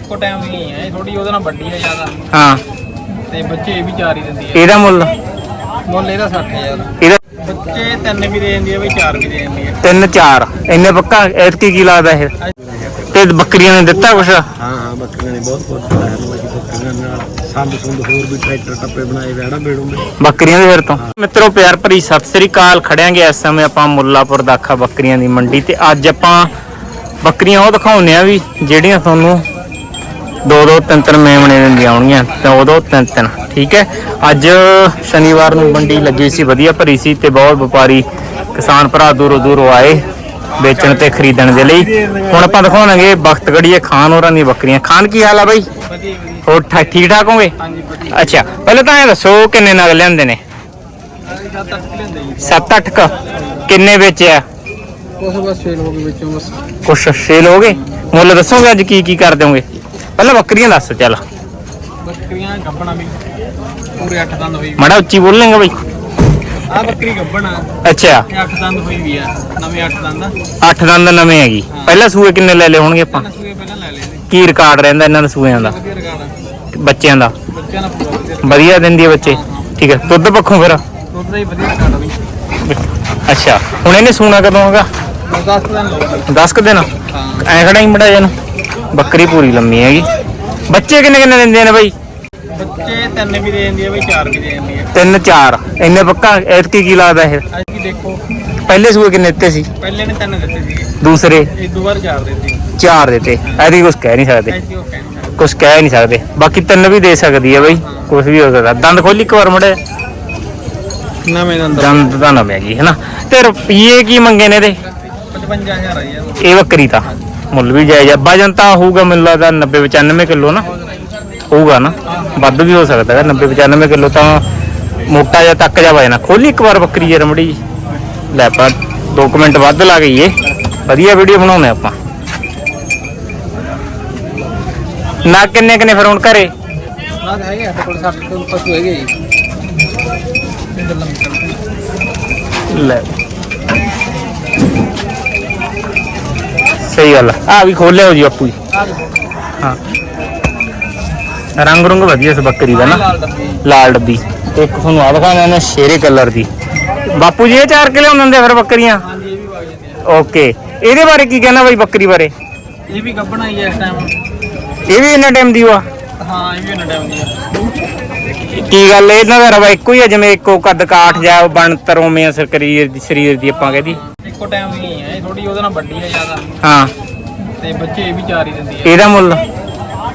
ਇੱਕੋ ਟਾਈਮ ਦੀ ਹੈ ਥੋੜੀ ਉਹਦੇ ਨਾਲ ਵੱਡੀ ਹੈ ਜ਼ਿਆਦਾ। ਹਾਂ। ਤੇ ਬੱਚੇ ਇਹ ਵੀ ਚਾਰ ਹੀ ਦਿੰਦੀ ਹੈ। ਇਹਦਾ ਮੁੱਲ? ਮੁੱਲ ਇਹਦਾ 60000 ਇਹਦਾ ਬੱਚੇ ਤਿੰਨ ਵੀ ਦੇ ਦਿੰਦੀ ਹੈ ਬਈ ਚਾਰ ਵੀ ਦੇ ਦਿੰਦੀ ਹੈ। 3 4 ਇੰਨੇ ਪੱਕਾ? ਐਤਕੀ ਕੀ ਲੱਗਦਾ ਇਹ? ਤੇ ਬੱਕਰੀਆਂ ਨੇ ਦਿੱਤਾ ਕੁਛ? ਹਾਂ ਹਾਂ ਬੱਕਰੀਆਂ ਨੇ ਬਹੁਤ ਬਹੁਤ ਬਣਾਇਆ। ਲੋਕੀ ਬੱਕਰੀਆਂ ਨਾਲ ਸੰਦ ਸੁੰਦ ਹੋਰ ਵੀ ਟਰੈਕਟਰ ਟੱਪੇ ਬਣਾਏ ਵੈੜਾ ਬੇੜੂਗੇ ਬੱਕਰੀਆਂ ਦੇ ਫਿਰ ਤੋਂ। ਮਿੱਤਰੋ ਪਿਆਰ ਭਰੀ ਸਤਿ ਸ੍ਰੀ ਅਕਾਲ। ਖੜਿਆਂਗੇ ਇਸ ਸਮੇਂ ਆਪਾਂ ਮੁੱਲਾਪੁਰ ਦਾਖਾ ਬੱਕਰੀਆਂ ਦੀ ਮੰਡੀ ਤੇ। ਅੱਜ ਆਪਾਂ ਬੱਕਰੀਆਂ ਉਹ ਦਿਖਾਉਂਦੇ ਆ ਵੀ ਜਿਹੜੀਆਂ ਤੁਹਾਨੂੰ ਦੋ ਦੋ ਤਿੰਨ ਤਿੰਨ ਮੇਮਣੇ ਦਿੰਦੀਆਂ ਆਉਣਗੀਆਂ ਦੋ ਦੋ ਤਿੰਨ ਤਿੰਨ ਠੀਕ ਹੈ? ਅੱਜ ਸ਼ਨੀਵਾਰ ਨੂੰ ਮੰਡੀ ਲੱਗੀ ਸੀ ਵਧੀਆ ਭਰੀ ਸੀ ਤੇ ਬਹੁਤ ਵਪਾਰੀ ਕਿਸਾਨ ਭਰਾ ਦੂਰੋਂ ਦੂਰੋਂ ਆਏ ਵੇਚਣ ਤੇ ਖਰੀਦਣ ਦੇ ਲਈ। ਹੁਣ ਆਪਾਂ ਦਿਖਾਉਣਾਂਗੇ ਬਖਤਗੜੀਏ ਖਾਨ ਹੋਰਾਂ ਦੀਆਂ ਬੱਕਰੀਆਂ। ਖਾਨ ਕੀ ਹਾਲ ਆ ਬਾਈ? ਹੋਰ ਠੀਕ ਠਾਕ ਹੋਗੇ? ਅੱਛਾ ਪਹਿਲਾਂ ਤਾਂ ਇਹ ਦੱਸੋ ਕਿੰਨੇ ਨਗ ਲਿਆਂਦੇ ਨੇ? ਲੈਂਦੇ ਜੀ। 7-8 ਕ। ਕਿੰਨੇ ਵੇਚਿਆ? ਕੁਛ ਬਸ ਫੇਲ ਹੋ ਗਏ ਵਿੱਚੋਂ ਬਸ। ਕੁਛ ਸੇਲ ਹੋ ਗਏ ਮੁੱਲ ਦੱਸੋਗੇ ਅੱਜ ਕੀ ਕੀ ਕਰ ਦਿਓਗੇ ਪਹਿਲਾਂ ਬੱਕਰੀਆਂ ਦੱਸ ਚੱਲ। ਬੱਕਰੀਆਂ ਗੱਬਣਾ ਵੀ ਪੂਰੇ 8 ਦੰਦ ਹੋਈ ਮਾੜਾ ਉੱਚੀ ਬੋਲੇਂਗਾ ਬਈ। ਆ ਬੱਕਰੀ ਗੱਬਣਾ। ਅੱਛਾ। ਇਹ 8 ਦੰਦ ਹੋਈ ਵੀ ਆ ਨਵੇਂ 8 ਦੰਦ। ਆ 8 ਦੰਦ ਨਵੇਂ ਹੈਗੀ। ਪਹਿਲਾਂ ਸੂਏ ਕਿੰਨੇ ਲੈ ਲਏ ਹੋਣਗੇ ਆਪਾਂ? ਸੂਏ ਪਹਿਲਾਂ ਲੈ ਲਏ ਕੀ ਰਿਕਾਰਡ ਰਹਿੰਦਾ ਇਹਨਾਂ ਦੇ ਸੂਇਆਂ ਦਾ? ਬੱਚਿਆਂ ਦਾ? ਬੱਚਿਆਂ ਦਾ ਵਧੀਆ ਦਿੰਦੀ ਹੈ ਬੱਚੇ ਠੀਕ ਹੈ ਦੁੱਧ ਪੱਖੋਂ ਫਿਰ? ਦੁੱਧ ਦਾ ਹੀ ਵਧੀਆ ਰਿਕਾਰਡ ਵੀ ਅੱਛਾ ਹੁਣ ਇਹਨੇ ਸੂਣਾ ਕਦੋਂ ਹੋਗਾ? 10 ਦਿਨ ਲਓ 10 ਕ ਦਿਨ? ਐ ਖੜਾ ਹੀ ਮੜਾ ਇਹਨੂੰ। ਬੱਕਰੀ ਪੂਰੀ ਲੰਮੀ ਹੈਗੀ। ਬੱਚੇ ਕਿੰਨੇ ਕਿੰਨੇ ਦਿੰਦੇ ਨੇ ਬਾਈ? ਬੱਚੇ ਤਿੰਨ ਵੀ ਦੇ ਦਿੰਦੀ ਹੈ ਬਈ ਚਾਰ ਵੀ ਦੇ ਦਿੰਦੀ ਹੈ ਤਿੰਨ ਚਾਰ। ਇੰਨੇ ਪੱਕਾ? ਐਤਕੀ ਕੀ ਲੱਗਦਾ ਇਹ? ਅੱਜ ਵੀ ਦੇਖੋ। ਪਹਿਲੇ ਸੂਏ ਕਿੰਨੇ ਦਿੱਤੇ ਸੀ? ਪਹਿਲੇ ਨੇ ਤਿੰਨ ਦਿੱਤੇ ਸੀਗੇ। ਦੂਸਰੇ? ਇਹ ਦੋ ਵਾਰ ਚਾਰ ਦਿੱਤੀ। ਚਾਰ ਦਿੱਤੇ। ਕੁਝ ਕਹਿ ਨਹੀਂ ਸਕਦੇ। ਐਸੀ ਉਹ ਕਹਿੰਦਾ ਕੁਝ ਕਹਿ ਨਹੀਂ ਸਕਦੇ। ਬਾਕੀ ਤਿੰਨ ਵੀ ਦੇ ਸਕਦੀ ਹੈ ਬਈ। ਕੁਝ ਵੀ ਹੋ ਸਕਦਾ। ਦੰਦ ਖੋਲੀ ਇੱਕ ਵਾਰ ਮੜੇ। ਨਵੇਂ ਦੰਦ ਦੰਦ ਤਾਂ ਨਵੇਂ ਜੀ ਹੈਨਾ। ਤੇ ਰੁਪਈਏ ਕੀ ਮੰਗੇ ਨੇ ਇਹਦੇ? 55000 ਆਈ ਹੈ ਇਹ ਬੱਕਰੀ ਤਾਂ। ਮੁੱਲ ਵੀ ਜਾਇਜ਼ ਆ। ਵਜਨ ਤਾਂ ਹੋਊਗਾ ਮੈਨੂੰ ਲੱਗਦਾ 90 95 ਕਿਲੋ ਨਾ। ਹੋਊਗਾ ਨਾ। ਵੱਧ ਵੀ ਹੋ ਸਕਦਾ ਹੈ 90 95 ਕਿਲੋ ਤਾਂ ਮੋਟਾ ਜਿਹਾ ਤੱਕ ਜਾ ਵਜਣਾ। ਖੋਲੀ ਇੱਕ ਵਾਰ ਬੱਕਰੀ ਜਰ ਮੜੀ ਲੈ ਆਪਾਂ 2 ਮਿੰਟ ਵੱਧ ਲਾ ਗਈਏ। ਵਧੀਆ ਵੀਡੀਓ ਬਣਾਉਂਦੇ ਆਪਾਂ। ਨਾ ਕਿੰਨੇ ਕਿੰਨੇ ਫਿਰ ਹੁਣ ਘਰੇ? ਨਾ ਹੈਗੇ ਸਾਡੇ ਕੋਲ 60 ਤੋਂ ਪਸ਼ੂ ਹੈਗੇ ਜੀ। ਇਹ ਗੱਲਾਂ ਕਰਦੇ ਲੈ। ਸਹੀ ਗੱਲ ਆ। ਵੀ ਖੋਲਿਆ ਹੋ ਜੀ ਆਪੂ ਜੀ। ਹਾਂ। ਰੰਗ ਰੰਗ ਵਧੀਆ ਇਸ ਬੱਕਰੀ ਦਾ ਨਾ। ਲਾਲ ਡੱਬੀ। ਤੇ ਇੱਕ ਤੁਹਾਨੂੰ ਆ ਦਿਖਾਣਾ ਨੇ ਸ਼ੇਰੇ ਕਲਰ ਦੀ। ਬਾਪੂ ਜੀ ਇਹ ਚਾਰ ਕਿਲੇ ਹੁੰਦੇ ਆ ਫਿਰ ਬੱਕਰੀਆਂ? ਹਾਂਜੀ ਇਹ ਵੀ ਵਗ ਜਾਂਦੇ ਆ ਓਕੇ। ਇਹਦੇ ਬਾਰੇ ਕੀ ਕਹਿਣਾ ਬਾਈ ਬੱਕਰੀ ਬਾਰੇ? ਇਹ ਵੀ ਗੱਬਣਾ ਹੀ ਹੈ ਇਸ ਟਾਈਮ ਇਹ ਵੀ ਇੰਨਾ ਟਾਈਮ ਦੀ ਵਾ ਹਾਂ ਇਹ ਵੀ ਉਹਨਾਂ ਟਾਈਮ ਦੀ ਆ। ਕੀ ਗੱਲ ਇਹਨਾਂ ਦਾ ਰਵਾ ਇੱਕੋ ਹੀ ਆ ਜਿਵੇਂ ਇੱਕੋ ਕੱਦ ਕਾਠ ਜਾਂ ਬਣਤਰ ਉਵੇਂ ਆ ਸਰੀਰ ਦੀ ਸਰੀਰ ਦੀ ਆਪਾਂ ਕਹਦੀ ਇੱਕੋ ਟਾਈਮ ਦੀ ਹੈ ਥੋੜੀ ਉਹਦੇ ਨਾਲ ਵੱਡੀ ਹੈ ਜ਼ਿਆਦਾ। ਹਾਂ। ਤੇ ਬੱਚੇ ਇਹ ਵੀ ਚਾਰ ਹੀ ਦਿੰਦੀ ਹੈ ਇਹਦਾ ਮੁੱਲ?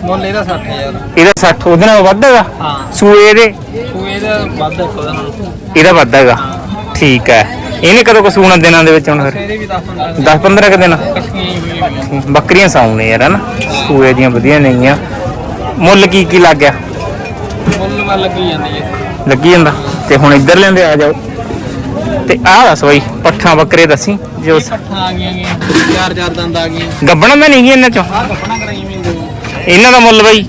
ਮੁੱਲ ਇਹਦਾ 60000 ਇਹਦਾ 60 ਉਹਦੇ ਨਾਲ ਵੱਧ ਹੈਗਾ? ਹਾਂ। ਸੂਏ ਇਹਦੇ? ਸੋ ਇਹਦਾ ਵੱਧ ਹੈ ਉਹਦਾ ਨਾਲ। ਇਹਦਾ ਵੱਧ ਹੈਗਾ? ਠੀਕ ਹੈ। ਇਹਨੇ ਕਦੋਂ ਕੁ ਸੂਣਾ ਦਿਨਾਂ ਦੇ ਵਿੱਚ ਹੁਣ ਫਿਰ? ਇਹਦੇ ਵੀ 10 15 10 15 ਕ ਦਿਨ। ਇਕੱਠੀਆਂ ਹੀ ਹੋਈਆਂ ਹੋਈਆਂ। ਬੱਕਰੀਆਂ ਸਾਉਣੇ ਯਾਰ ਹਨਾ? ਸੂਏ ਦੀਆਂ ਵਧੀਆ ਨੇਗੀਆਂ ਮੁੱਲ ਕੀ ਕੀ ਲੱਗ ਗਿਆ? ਮੁੱਲ ਵੱਲ ਲੱਗੀ ਜਾਂਦੀ ਹੈ। ਲੱਗੀ ਜਾਂਦਾ? ਤੇ ਹੁਣ ਇੱਧਰ ਲੈਂਦੇ ਆ ਜਾਓ। ਤੇ ਆਹ ਦੱਸ ਬਈ ਪੱਠਾਂ ਬੱਕਰੇ ਦੱਸੀ ਜੋ ਪੱਠਾਂ ਆ ਗਈਆਂ ਗੀਆਂ ਚਾਰ ਚਾਰ ਦੰਦ ਆ ਗਈਆਂ। ਗੱਬਣਾ ਤਾਂ ਨਹੀਂ ਗਈ ਇਹਨਾਂ ਚੋਂ? ਆਹ ਗੱਬਣਾ ਕਰਾਈ ਵੀ ਦੋ। ਇਹਨਾਂ ਦਾ ਮੁੱਲ ਬਈ?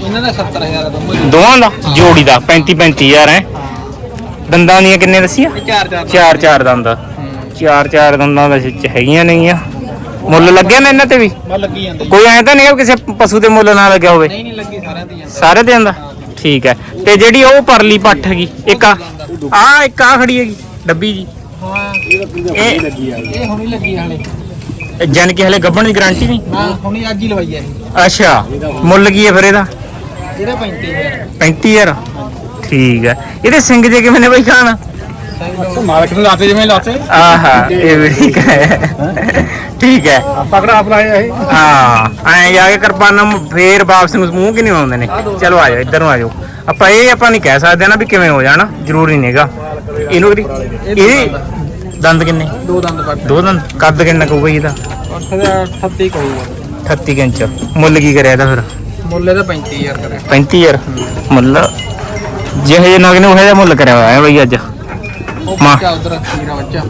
ਇਹਨਾਂ ਦਾ 70000 ਦਾ ਦੋਵਾਂ ਦਾ? ਜੋੜੀ ਦਾ 35 35000 ਹੈ? ਦੰਦਾਂ ਦੀਆਂ ਕਿੰਨੇ ਦੱਸੀਆਂ ਚਾਰ ਚਾਰ ਚਾਰ ਚਾਰ ਦੰਦ। ਚਾਰ ਚਾਰ ਦੰਦਾਂ ਦੇ ਵਿੱਚ ਹੈਗੀਆਂ ਨੇਗੀਆਂ। ਮੁੱਲ ਲੱਗਿਆ ਨਾ ਇਹਨਾਂ ਤੇ ਵੀ? ਲੱਗੀ ਜਾਂਦੀ ਕੋਈ ਐਂ ਤਾਂ ਨਹੀਂ ਕਿਸੇ ਪਸ਼ੂ ਦੇ ਮੁੱਲ ਨਾ ਲੱਗਿਆ ਹੋਵੇ? ਨਹੀਂ ਨਹੀਂ ਲੱਗੀ ਸਾਰਿਆਂ ਦੀ ਜਾਂਦੀ। ਸਾਰੇ ਦੇ ਦਾ ਠੀਕ ਹੈ। ਤੇ ਜਿਹੜੀ ਉਹ ਪਰਲੀ ਪੱਠ ਹੈਗੀ ਇੱਕ ਆ ਆ ਇੱਕ ਆ ਖੜੀ ਹੈਗੀ ਡੱਬੀ ਜੀ। ਹਾਂ ਇਹ ਇਹ ਹੁਣੀ ਲੱਗੀ ਆ ਹਲੇ। ਜਨ ਕਿ ਹਲੇ ਗੱਭਣ ਦੀ ਗਾਰੰਟੀ ਨਹੀਂ? ਹਾਂ ਹੁਣੀ ਅੱਜ ਹੀ ਲਵਾਈ ਆ ਇਹ। ਅੱਛਾ ਮੁੱਲ ਕੀ ਹੈ ਫਿਰ ਇਹਦਾ? ਇਹਦਾ 35000 35000 ਠੀਕ ਹੈ। ਇਹਦੇ ਸਿੰਘ ਜੇ ਕਿਵੇਂ ਨੇ ਬਈ ਖਾਣ? ਮਾਲਕ ਨੂੰ ਲਾਤੇ ਜਿਵੇਂ ਲਾਤੇ। ਆਹਾ ਇਹ ਵੀ ਠੀਕ ਹੈ? ਠੀਕ ਹੈ। ਪਕੜਾ ਲਾਏ ਇਹ। ਹਾਂ ਐਂ ਜਾ ਕੇ ਕਿਰਪਾਨਾਂ ਫੇਰ ਵਾਪਸ ਨੂੰ ਮੂੰਹ ਕਿ ਨਹੀਂ ਆਉਂਦੇ ਨੇ? ਚਲੋ ਆ ਜਾਓ ਇੱਧਰ ਨੂੰ ਆ ਜਾਓ। ਆਪਾਂ ਇਹ ਆਪਾਂ ਨਹੀਂ ਕਹਿ ਸਕਦੇ ਨਾ ਵੀ ਕਿਵੇਂ ਹੋ ਜਾਣਾ ਜ਼ਰੂਰੀ ਨਹੀਂਗਾ ਇਹਨੂੰ ਕਰੀ ਇਹ ਦੰਦ ਕਿੰਨੇ? ਦੋ ਦੰਦ ਪੱਟ ਦੋ ਦੰਦ? ਕੱਦ ਕਿੰਨਾ ਕਹੂਗਾ ਇਹਦਾ? ਅੱਠ ਦਾ 38 ਕਹੂਗਾ। 38 ਇੰਚ। ਮੁੱਲ ਕੀ ਕਰਿਆ ਇਹਦਾ ਫਿਰ? ਮੁੱਲ ਇਹਦਾ 35000 ਕਰੇ 35000 ਮੁੱਲ ਜਿਹੇ ਨਗ ਨੇ ਉਹ ਜਿਹਾ ਮੁੱਲ ਕਰਿਆ ਹੋਇਆ ਹੈ ਬਈ ਅੱਜ? ਉਹ ਮਾਂ। ਬੱਚਾ ਉਧਰ ਹੀਰਾ ਬੱਚਾ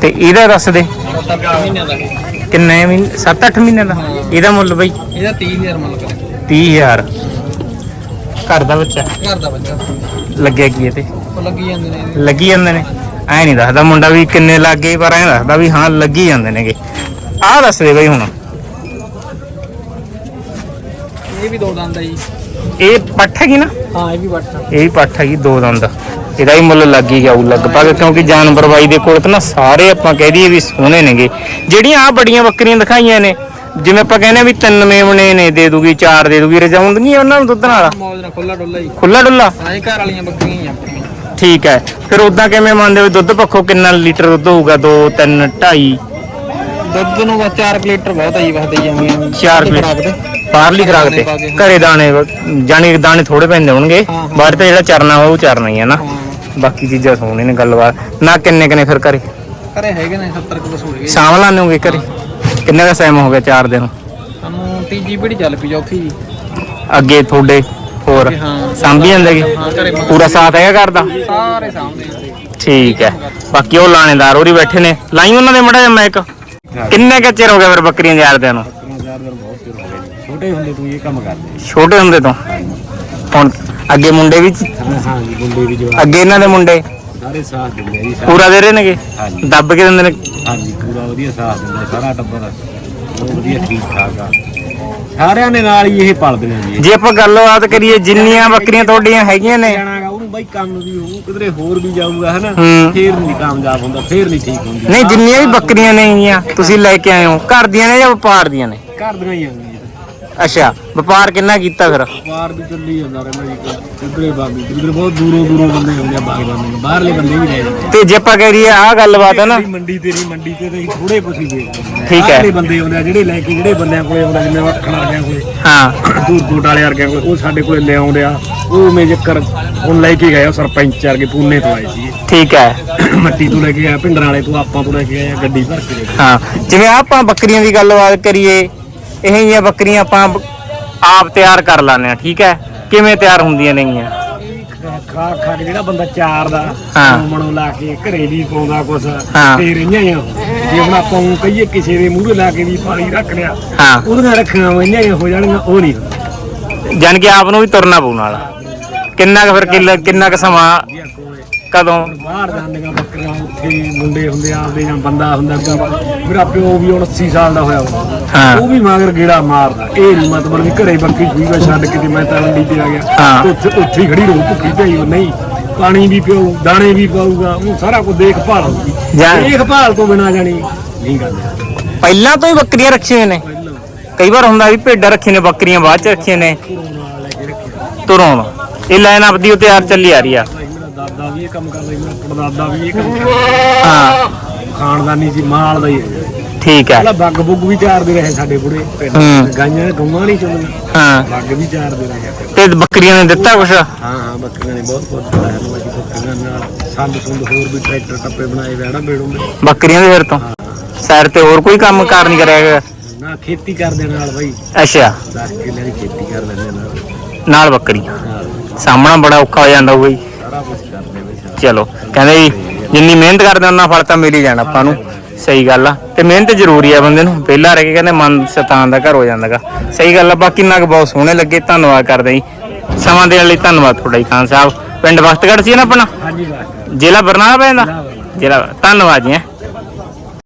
ਤੇ ਇਹਦਾ ਦੱਸ ਦੇ। ਸੱਤ ਅੱਠ ਮਹੀਨਿਆਂ ਦਾ। ਇਹ। ਕਿੰਨੇ ਮਹੀਨੇ 7-8 ਮਹੀਨੇ ਦਾ? ਇਹਦਾ ਮੁੱਲ ਬਈ। ਇਹਦਾ 30000 ਮੁੱਲ ਕਰੇ। 30000 ਘਰ ਦਾ ਬੱਚਾ? ਘਰ ਦਾ ਬੱਚਾ। ਲੱਗਿਆ ਕੀ ਇਹ ਤੇ? ਉਹ ਲੱਗੀ ਜਾਂਦੇ ਨੇ। ਇਹਦੇ। ਲੱਗੀ ਜਾਂਦੇ ਨੇ। ਐ ਨਹੀਂ ਦੱਸਦਾ ਮੁੰਡਾ ਵੀ ਕਿੰਨੇ ਲੱਗ ਗਏ ਪਰ ਐ ਦੱਸਦਾ ਵੀ ਹਾਂ ਲੱਗੀ ਜਾਂਦੇ ਨੇਗੇ। ਆਹ ਦੱਸ ਦੇ ਬਈ ਹੁਣ। ਇਹ ਵੀ ਦੋ ਦੰਦ ਆ ਜੀ। ਇਹ ਪੱਠ ਹੈਗੀ ਨਾ? ਹਾਂ ਇਹ ਵੀ ਵੱਟ ਇਹ ਵੀ ਪੱਠ ਹੈਗੀ ਦੋ ਦੰਦ। ਇਹਦਾ ਵੀ ਮੁੱਲ ਲੱਗ ਹੀ ਉਹ ਲਗਭਗ ਕਿਉਂਕਿ ਜਾਨਵਰ ਬਾਈ ਦੇ ਕੋਲ ਤਾਂ ਨਾ ਸਾਰੇ ਆਪਾਂ ਕਹਿ ਦਈਏ ਵੀ ਸੋਹਣੇ ਨੇਗੇ। ਜਿਹੜੀਆਂ ਆ ਬੜੀਆਂ ਬੱਕਰੀਆਂ ਦਿਖਾਈਆਂ ਨੇ ਜਿਵੇਂ ਆਪਾਂ ਕਹਿੰਦੇ ਆ ਵੀ ਤਿੰਨ ਮੇਮਣੇ ਨੇ ਦੇ ਦੂਗੀ ਚਾਰ ਦੇ ਦੂਗੀ ਰਜਾਉਂਦੀਆਂ ਉਹਨਾਂ ਨੂੰ ਦੁੱਧ ਨਾਲ। ਮੌਜ ਨਾਲ ਖੁੱਲਾ ਡੁੱਲਾ ਜੀ ਖੁੱਲਾ ਡੁੱਲਾ? ਹਾਂ ਇਹ ਘਰ ਵਾਲੀਆਂ ਬੱਕਰੀਆਂ ਹੀ ਆ ਆਪਣੀਆਂ। ਠੀਕ ਹੈ ਫਿਰ ਉਦਾਂ ਕਿਵੇਂ ਮੰਨਦੇ ਹੋ ਵੀ ਦੁੱਧ ਪੱਖੋਂ ਕਿੰਨਾ ਲੀਟਰ ਦੁੱਧ ਹੋਊਗਾ? 2 3 2.5 ਦੁੱਧ ਨੂੰ ਬਸ 4 ਲੀਟਰ ਬਹੁਤ ਆ ਜੀ ਬਸ ਦੇਈ 4 ਲੀਟਰ। ਬਾਹਰਲੀ ਖਰਾਕ ਤੇ। ਘਰੇ ਦਾਣੇ ਜਾਨੀ ਜਾਣੇ ਥੋੜੇ ਪੈਂਦੇ ਹੋਣਗੇ। ਹਾਂ, ਹਾਂ। ਬਾਹਰ ਤੇ ਜਿਹੜਾ ਚਰਨਾ ਉਹ ਚਰਨਾ ਹੀ ਹੈ ਨਾ। ਹਾਂ। ਬਾਕੀ ਚੀਜ਼ਾਂ ਸੋਹਣੇ ਨੇ ਗੱਲਬਾਤ। ਨਾ ਕਿੰਨੇ ਕਨੇ ਫਿਰ ਘਰੇ? ਘਰੇ ਹੈਗੇ ਨੇ 70 ਕੁ ਗਏ। ਸ਼ਾਮ ਲਾਣੇ ਹੋਗੇ ਘਰੇ? ਕਿੰਨੇ ਦਾ ਟਾਈਮ ਹੋ ਗਿਆ ਚਾਰ ਦਿਨ? ਸਾਨੂੰ ਤੀਜੀ ਪੀੜੀ ਚੱਲ ਪਈ ਚੌਥੀ ਜੀ। ਅੱਗੇ ਤੁਹਾਡੇ ਹੋਰ ਹਾਂ। ਸਾਂਭੀ ਜਾਂਦੇ ਹਾਂ ਘਰੇ ਮਗਰ ਪੂਰਾ ਸਾਥ ਹੈਗਾ ਘਰ ਦਾ? ਸਾਰੇ ਸਾਹਮਣੇ ਠੀਕ ਹੈ। ਬਾਕੀ ਉਹ ਲਾਣੇਦਾਰ ਹੋਰੀ ਬੈਠੇ ਨੇ। ਲਾਈ ਉਹਨਾਂ ਦੇ ਮੜਾ ਮੈਂ ਇੱਕ ਕਿੰਨੇ ਕੁ ਚਿਰ ਹੋ ਗਿਆ ਫਿਰ ਬੱਕਰੀਆਂ ਯਾਰਦਿਆਂ ਨੂੰ? ਛੋਟੇ ਹੁੰਦੇ ਤੂੰ ਇਹ ਕੰਮ ਕਰਦੇ ਛੋਟੇ ਹੁੰਦੇ ਤੋਂ? ਹੁਣ ਅੱਗੇ ਮੁੰਡੇ ਵੀ ਹਾਂ ਹਾਂ ਜੀ ਮੁੰਡੇ ਵੀ ਜੋ ਅੱਗੇ ਇਹਨਾਂ ਦੇ ਮੁੰਡੇ? ਸਾਰੇ ਸਾਥ ਦਿੰਦੇ ਆ ਜੀ ਸਾਰੇ। ਪੂਰਾ ਦੇ ਰਹੇ ਨੇਗੇ? ਹਾਂਜੀ। ਦੱਬ ਕੇ ਦਿੰਦੇ ਨੇ? ਹਾਂਜੀ ਪੂਰਾ ਵਧੀਆ ਸਾਥ ਦਿੰਦੇ ਸਾਰਾ ਟੱਬਰ। ਬਹੁਤ ਵਧੀਆ ਠੀਕ ਠਾਕ ਆ। ਸਾਰਿਆਂ ਦੇ ਨਾਲ ਹੀ ਇਹ ਪਲਦੇ ਨੇ ਜੀ। ਜੇ ਆਪਾਂ ਗੱਲਬਾਤ ਕਰੀਏ ਜਿੰਨੀਆਂ ਬੱਕਰੀਆਂ ਤੁਹਾਡੀਆਂ ਹੈਗੀਆਂ ਨੇ ਬਾਈ ਕੰਮ ਵੀ ਹੋਊ ਕਿਧਰੇ ਹੋਰ ਵੀ ਜਾਊਗਾ ਹਨਾ? ਹੂੰ। ਫੇਰ ਨਹੀਂ ਕਾਮਯਾਬ ਹੁੰਦਾ ਫੇਰ ਨਹੀਂ ਠੀਕ ਹੁੰਦੀ। ਨਹੀਂ ਜਿੰਨੀਆਂ ਵੀ ਬੱਕਰੀਆਂ ਨੇ ਤੁਸੀਂ ਲੈ ਕੇ ਆਏ ਹੋ ਘਰ ਦੀਆਂ ਨੇ ਜਾਂ ਵਪਾਰ ਦੀਆਂ ਨੇ? ਘਰ ਦੀਆਂ ਹੀ ਆਉਂਦੀਆਂ ਅੱਛਾ ਵਪਾਰ ਕਿੰਨਾ ਕੀਤਾ ਫਿਰ? ਵਪਾਰ ਵੀ ਚੱਲੀ ਜਾਂਦਾ ਰਹਿੰਦਾ ਜੀ ਕਿਧਰੇ ਬਾਗੀ ਕਿਧਰੇ ਬਹੁਤ ਦੂਰੋਂ ਦੂਰੋਂ ਬੰਦੇ ਆਉਂਦੇ ਆ ਬਾਗ ਨੇ। ਬਾਹਰਲੇ ਬੰਦੇ ਵੀ ਲੈ ਜਾਂਦੇ ਤੇ ਜੇ ਆਪਾਂ ਕਰੀਏ ਆਹ ਗੱਲਬਾਤ ਹੈ ਨਾ। ਮੰਡੀ ਤੇ ਨਹੀਂ ਮੰਡੀ ਤੇ ਤਾਂ ਥੋੜੇ ਹੀ ਵੇਚਦੇ ਠੀਕ ਹੈ। ਬਾਹਰਲੇ ਬੰਦੇ ਆਉਂਦੇ ਆ ਜਿਹੜੇ ਲੈ ਕੇ ਜਿਹੜੇ ਬੰਦਿਆਂ ਕੋਲੇ ਆਉਂਦੇ ਜਿਵੇਂ ਵੱਖਣ ਵਾਲਿਆਂ ਕੋਲੇ ਹਾਂ। ਦੂਰ ਕੋਟ ਵਾਲੇ ਵਰਗਿਆਂ ਕੋਲੇ ਉਹ ਸਾਡੇ ਕੋਲੇ ਲੈ ਆਉਂਦੇ ਆ। ਉਹ ਮੇ ਜੱਕਰ ਹੁਣ ਲੈ ਕੇ ਗਏ ਸਰਪੰਚ ਵਰਗੇ ਪੂਨੇ ਤੋਂ ਆਏ ਸੀ ਠੀਕ ਹੈ। ਮੱਟੀ ਤੋਂ ਲੈ ਕੇ ਆਇਆ ਪਿੰਡਰਾਂ ਵਾਲੇ ਤੋਂ ਆਪਾਂ ਤੋਂ ਲੈ ਕੇ ਆਏ ਗੱਡੀ ਭਰ ਕੇ ਹਾਂ। ਜਿਵੇਂ ਆਪਾਂ ਬੱਕਰੀਆਂ ਦੀ ਗੱਲਬਾਤ ਕਰੀਏ ਇਹ ਜਿਹੀਆਂ ਬੱਕਰੀਆਂ ਆਪਾਂ ਆਪ ਤਿਆਰ ਕਰ ਲਾਨੇ ਆ ਠੀਕ ਹੈ ਕਿਵੇਂ ਤਿਆਰ ਹੁੰਦੀਆਂ ਨੇਗੀਆਂ ਖਾ ਖਾ ਕੇ ਜਿਹੜਾ ਬੰਦਾ ਚਾਰ ਦਾ ਹਾਂ। ਮਣੋਂ ਲਾ ਕੇ ਘਰੇ ਵੀ ਪਾਉਂਦਾ ਕੁਛ ਹਾਂ। ਫੇਰ ਇੰਨੀਆਂ ਹੀ ਆ। ਜੇ ਹੁਣ ਆਪਾਂ ਕਹੀਏ ਕਿਸੇ ਦੇ ਮੂਹਰੇ ਲਾ ਕੇ ਵੀ ਪਾਣੀ ਰੱਖ ਲਿਆ ਹਾਂ ਉਹਦੀਆਂ ਰੱਖੀਆਂ ਇੰਨੀਆਂ ਹੀ ਹੋ ਜਾਣਗੀਆਂ ਉਹ ਨਹੀਂ ਜਾਨ ਕਿ ਆਪ ਨੂੰ ਵੀ ਤੁਰਨਾ ਪਊ ਨਾਲ ਕਿੰਨਾ ਕੁ ਫਿਰ ਕਿੱਲ- ਕਿੰਨਾ ਕੁ ਸਮਾਂ ਕਦੋਂ? ਬਾਹਰ ਜਾਂਦੀਆਂ ਬੱਕਰੀਆਂ ਉੱਥੇ ਮੁੰਡੇ ਹੁੰਦੇ ਆ ਆਪਦੇ ਜਾਂ ਬੰਦਾ ਹੁੰਦਾ ਕੋਈ। ਮੇਰਾ ਪਿਓ ਵੀ ਹੁਣ 80 ਸਾਲ ਦਾ ਹੋਇਆ ਵਾ। ਉਹ ਵੀ ਮਗਰ ਗੇੜਾ ਮਾਰਦਾ। ਇਹ ਨਹੀਂ ਮਤਲਬ ਵੀ ਘਰੇ ਬੱਕਰੀ ਸੂਈ ਵਾ ਛੱਡ ਕੇ ਤੇ ਮੈਂ ਤਾਂ ਮੰਡੀ ਤੇ ਆ ਗਿਆ। ਹਾਂ। ਉੱਥੇ ਉੱਥੇ ਹੀ ਖੜੀ ਰਹੂ ਭੁੱਖੀ ਉਹ ਨਹੀਂ। ਪਾਣੀ ਵੀ ਪਿਓ ਦਾਣੇ ਵੀ ਪਾਊਗਾ। ਉਹ ਸਾਰਾ ਕੁਝ ਦੇਖਭਾਲ ਹੋਊਗੀ ਜਾਂ- ਦੇਖਭਾਲ ਤੋਂ ਬਿਨਾ ਜਾਣੀ ਨਹੀਂ ਗੱਲ। ਪਹਿਲਾਂ ਤੋਂ ਹੀ ਬੱਕਰੀਆਂ ਰੱਖੀਆਂ ਨੇ। ਕਈ ਵਾਰ ਹੁੰਦਾ ਵੀ ਭੇਡਾਂ ਰੱਖੀਆਂ ਨੇ ਬੱਕਰੀਆਂ ਬਾਅਦ ਚ ਰੱਖੀਆਂ ਨੇ। ਤੁਰੋਂ ਇਹ ਲਾਈਨ ਆਪਦੀ ਉਹ ਤਿਆਰ ਚੱਲੀ ਆ ਰਹੀ ਆ ਭਾਈ ਮੇਰਾ ਦਾਦਾ ਵੀ ਇਹ ਕੰਮ ਕਰਦਾ ਸੀ ਮੇਰਾ ਪੜਦਾਦਾ ਵੀ ਇਹ ਕੰਮ ਕਰਦਾ ਹਾਂ। ਖਾਨਦਾਨੀ ਸੀ ਮਾਲ ਦਾ ਹੀ ਹੈ। ਠੀਕ ਹੈ। ਪਹਿਲਾਂ ਬੱਗ ਬੁੱਗ ਵੀ ਚਾਰਦੇ ਰਹੇ ਸਾਡੇ ਬੁੜੇ ਪਿੰਡ ਹੂੰ। ਗਾਈਆਂ ਗਊਆਂ ਨਹੀਂ ਚੁੰਦੀਆਂ ਹਾਂ। ਬੱਗ ਵੀ ਚਾਰਦੇ ਰਹੇ ਤੇ ਬੱਕਰੀਆਂ ਨੇ ਦਿੱਤਾ ਕੁਛ? ਹਾਂ ਹਾਂ ਬੱਕਰੀਆਂ ਨੇ ਬਹੁਤ ਬਹੁਤ ਬੜਾਇਆ ਨੂੰ ਜੀ ਬੱਕਰੀਆਂ ਨਾਲ ਸੰਦ ਸੁੰਦ ਹੋਰ ਵੀ ਟਰੈਕਟਰ ਟੱਪੇ ਬਣਾਏ ਵੇ ਨਾ ਬੇੜੋਂ ਦੇ ਬੱਕਰੀਆਂ ਦੇ ਫਿਰ ਤੋਂ? ਸਾਈਡ ਤੇ ਹੋਰ ਕੋਈ ਕੰਮ ਕਾਰ ਨਹੀਂ ਕਰਿਆ ਗਿਆ ਨਾ ਖੇਤੀ ਕਰਦੇ ਨਾਲ ਬਾਈ। ਅੱਛਾ। 10 ਕਿੱਲੇ ਦੀ ਖੇਤੀ ਕਰ ਲੈਂਦੇ ਨਾਲ। ਨਾਲ ਬੱਕਰੀਆਂ। ਨਾਲ ਸਾਹਮਣਾ ਬੜਾ ਔਖਾ ਹੋ ਜਾਂਦਾ ਹੋਊਗਾ ਜੀ ਸਾਰਾ ਕੁਝ। ਚਲੋ ਕਹਿੰਦੇ ਜੀ ਜਿੰਨੀ ਮਿਹਨਤ ਕਰਦੇ ਉਹਨਾਂ ਫਲ ਤਾਂ ਮਿਲ ਹੀ ਜਾਣਾ ਆਪਾਂ ਨੂੰ। ਸਹੀ ਗੱਲ ਆ। ਤੇ ਮਿਹਨਤ ਜ਼ਰੂਰੀ ਆ ਬੰਦੇ ਨੂੰ। ਵਿਹਲਾ ਰਹਿ ਕੇ ਕਹਿੰਦੇ ਮਨ ਸ਼ੈਤਾਨ ਦਾ ਘਰ ਹੋ ਜਾਂਦਾਗਾ। ਸਹੀ ਗੱਲ ਆ ਬਾਕੀ ਨਗ ਬਹੁਤ ਸੋਹਣੇ ਲੱਗੇ ਧੰਨਵਾਦ ਕਰਦੇ ਜੀ। ਸਮਾਂ ਦੇਣ ਲਈ ਧੰਨਵਾਦ ਤੁਹਾਡਾ ਜੀ ਖਾਨ ਸਾਹਿਬ। ਪਿੰਡ ਵਸਤਗੜ੍ਹ ਸੀ ਨਾ ਆਪਣਾ? ਹਾਂਜੀ ਜ਼ਿਲ੍ਹਾ ਬਰਨਾਲਾ ਪੈਂਦਾ ਜ਼ਿਲ੍ਹਾ ਧੰਨਵਾਦ ਜੀ।